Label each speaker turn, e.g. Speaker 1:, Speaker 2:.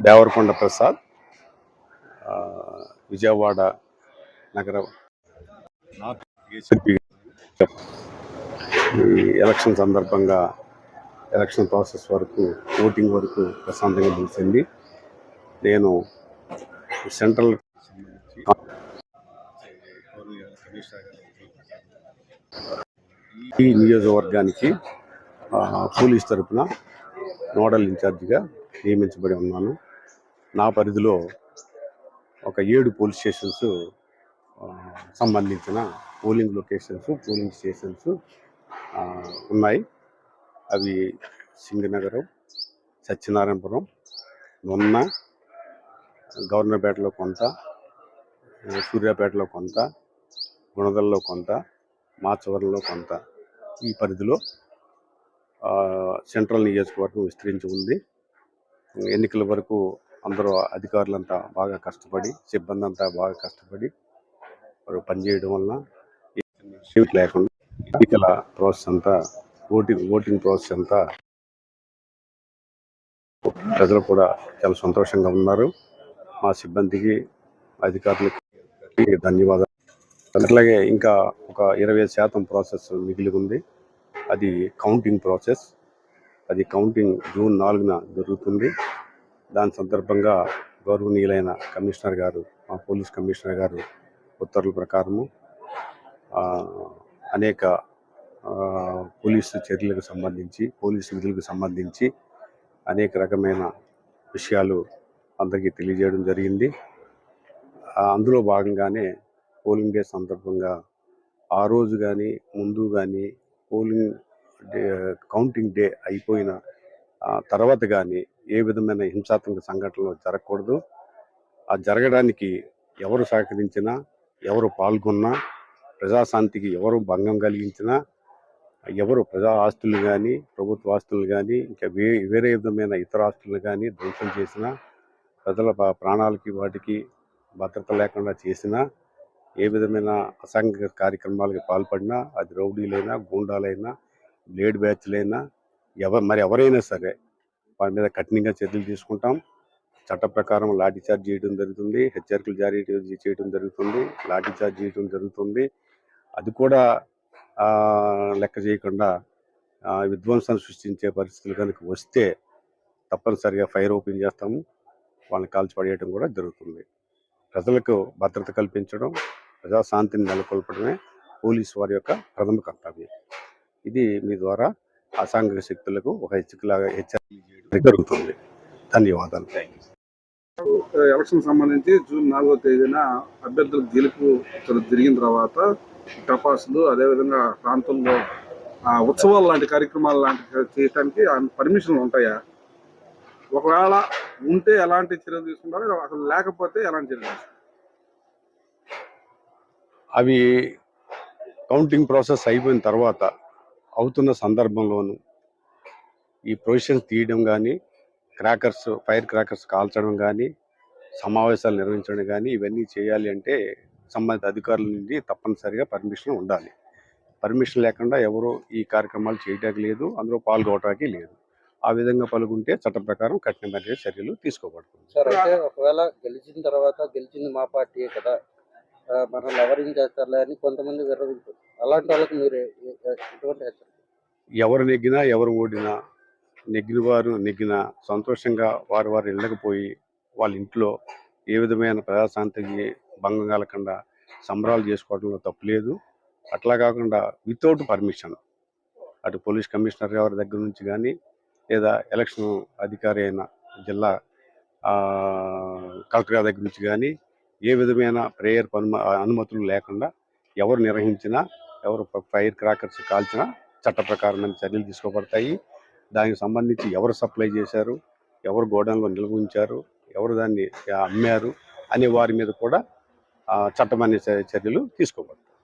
Speaker 1: దేవరకొండ ప్రసాద్ విజయవాడ నగర ఎలక్షన్ సందర్భంగా election process వరకు ఓటింగ్ వరకు ప్రశాంతంగా ముగిసింది నేను సెంట్రల్ ఈ నియోజకవర్గానికి పోలీస్ తరఫున నోడల్ ఇన్ఛార్జిగా నియమించబడి ఉన్నాను. నా పరిధిలో ఒక ఏడు పోలీస్ స్టేషన్స్ సంబంధించిన పోలింగ్ లొకేషన్స్ పోలింగ్ స్టేషన్స్ ఉన్నాయి. అవి సింగనగరం సత్యనారాయణపురం నున్న గవర్నర్పేటలో కొంత సూర్యాపేటలో కొంత గుణదల్లో కొంత మాచవరంలో కొంత. ఈ పరిధిలో సెంట్రల్ నియోజకవర్గం విస్తరించి ఉంది. ఎన్నికల వరకు అందరూ అధికారులంతా బాగా కష్టపడి సిబ్బంది అంతా బాగా కష్టపడి వారు పనిచేయడం వలన షీట్ లేకుండా ఎన్నికల ప్రాసెస్ అంతా ఓటింగ్ ఓటింగ్ ప్రాసెస్ అంతా ప్రజలు కూడా చాలా సంతోషంగా ఉన్నారు. మా సిబ్బందికి అధికారులకి ధన్యవాదాలు. అట్లాగే ఇంకా ఒక ఇరవై శాతం ప్రాసెస్ మిగిలి ఉంది. అది కౌంటింగ్ ప్రాసెస్ అది కౌంటింగ్ జూన్ నాలుగున జరుగుతుంది. దాని సందర్భంగా గౌరవనీయులైన కమిషనర్ గారు మా పోలీస్ కమిషనర్ గారు ఉత్తర్వుల ప్రకారము అనేక పోలీసు చర్యలకు సంబంధించి పోలీసు విధులకు సంబంధించి అనేక రకమైన విషయాలు అందరికీ తెలియజేయడం జరిగింది. అందులో భాగంగానే పోలింగ్ డే సందర్భంగా ఆ రోజు కానీ ముందు కానీ పోలింగ్ డే కౌంటింగ్ డే అయిపోయిన తర్వాత కానీ ఏ విధమైన హింసాత్మక సంఘటనలు జరగకూడదు. ఆ జరగడానికి ఎవరు సహకరించినా ఎవరు పాల్గొన్నా ప్రజాశాంతికి ఎవరు భంగం కలిగించినా ఎవరు ప్రజా ఆస్తులు కానీ ప్రభుత్వ ఆస్తులు కానీ ఇంకా వే వేరే విధమైన ఇతర ఆస్తులు కానీ ధ్వంసం చేసినా ప్రజల ప్రాణాలకి వాటికి భద్రత లేకుండా చేసినా ఏ విధమైన అసాంఘిక కార్యక్రమాలకు పాల్పడినా అది రౌడీలైనా గూండాలైనా లేడ్ బ్యాచ్లైనా ఎవ మరి ఎవరైనా సరే వారి మీద కఠినంగా చర్యలు తీసుకుంటాం. చట్ట ప్రకారం లాఠీ చార్జ్ చేయడం జరుగుతుంది హెచ్చరికలు జారీ చేయడం జరుగుతుంది లాఠీ చార్జ్ చేయడం జరుగుతుంది. అది కూడా లెక్క చేయకుండా విధ్వంసం సృష్టించే పరిస్థితులు కనుక వస్తే తప్పనిసరిగా ఫైర్ ఓపెన్ చేస్తాము. వాళ్ళని కాల్చి పడేయడం కూడా జరుగుతుంది. ప్రజలకు భద్రత కల్పించడం ప్రజాశాంతిని నెలకొల్పడమే పోలీసు వారి యొక్క ప్రథమ కర్తవ్యం. ఇది మీ ద్వారా అసాంఘిక శక్తులకు ఒక హెచ్చరికలాగా హెచ్చరిక జరుగుతుంది. ధన్యవాదాలు.
Speaker 2: ఎలక్షన్ సంబంధించి జూన్ నాలుగో తేదీన అభ్యర్థుల గెలుపు జరిగిన తర్వాత టపాసులు అదేవిధంగా ప్రాంతంలో ఆ, ఉత్సవాలు లాంటి కార్యక్రమాలు లాంటి చేయడానికి పర్మిషన్లు ఉంటాయా? ఒకవేళ ఉంటే ఎలాంటి చర్యలు తీసుకుంటారు? అసలు లేకపోతే ఎలాంటి చర్యలు
Speaker 1: అవి కౌంటింగ్ ప్రాసెస్ అయిపోయిన తర్వాత అవుతున్న సందర్భంలోనూ ఈ ప్రొవిషన్స్ తీయడం కానీ క్రాకర్స్ ఫైర్ క్రాకర్స్ కాల్చడం కానీ సమావేశాలు నిర్వహించడం కానీ ఇవన్నీ చేయాలి అంటే సంబంధిత అధికారుల నుండి తప్పనిసరిగా పర్మిషన్ ఉండాలి. పర్మిషన్ లేకుండా ఎవరు ఈ కార్యక్రమాలు చేయడానికి లేదు అందులో పాల్గొనడానికి లేదు. ఆ విధంగా పలుకుంటే చట్ట ప్రకారం కఠినమైన చర్యలు తీసుకోబడుతుంది.
Speaker 3: సార్ అయితే ఒకవేళ గెలిచిన తర్వాత గెలిచింది మా పార్టీయే కదా మనం మనల్ని ఎవరేం చేస్తారులే అని కొంతమంది విర్రవించారు అలాంటి వాళ్ళకి మీరు ఎటువంటి హెచ్చరిక?
Speaker 1: ఎవరు నెగ్గినా ఎవరు ఓడినా నెగ్గిన వారు నెగ్గినా సంతోషంగా వారి వారు వెళ్ళకపోయి వాళ్ళ ఇంట్లో ఏ విధమైన ప్రజాశాంతికి భంగం కలగకుండా సంబరాలు చేసుకోవడంలో తప్పులేదు అట్లా కాకుండా వితౌట్ పర్మిషన్ అటు పోలీస్ కమిషనర్ గారి దగ్గర నుంచి కానీ లేదా ఎలక్షన్ అధికారి అయిన జిల్లా కలెక్టర్ గారి దగ్గర నుంచి కానీ ఏ విధమైన ప్రేయర్ అనుమతులు లేకుండా ఎవరు నిర్వహించినా ఎవరు ఫైర్ క్రాకర్స్ కాల్చినా చట్ట ప్రకారమైన చర్యలు తీసుకోబడతాయి. దానికి సంబంధించి ఎవరు సప్లై చేశారు ఎవరు గోడౌన్లో నిల్వ ఉంచారు ఎవరు దాన్ని అమ్మారు అనే వారి మీద కూడా చట్టమనే చర్యలు తీసుకోబడతాయి.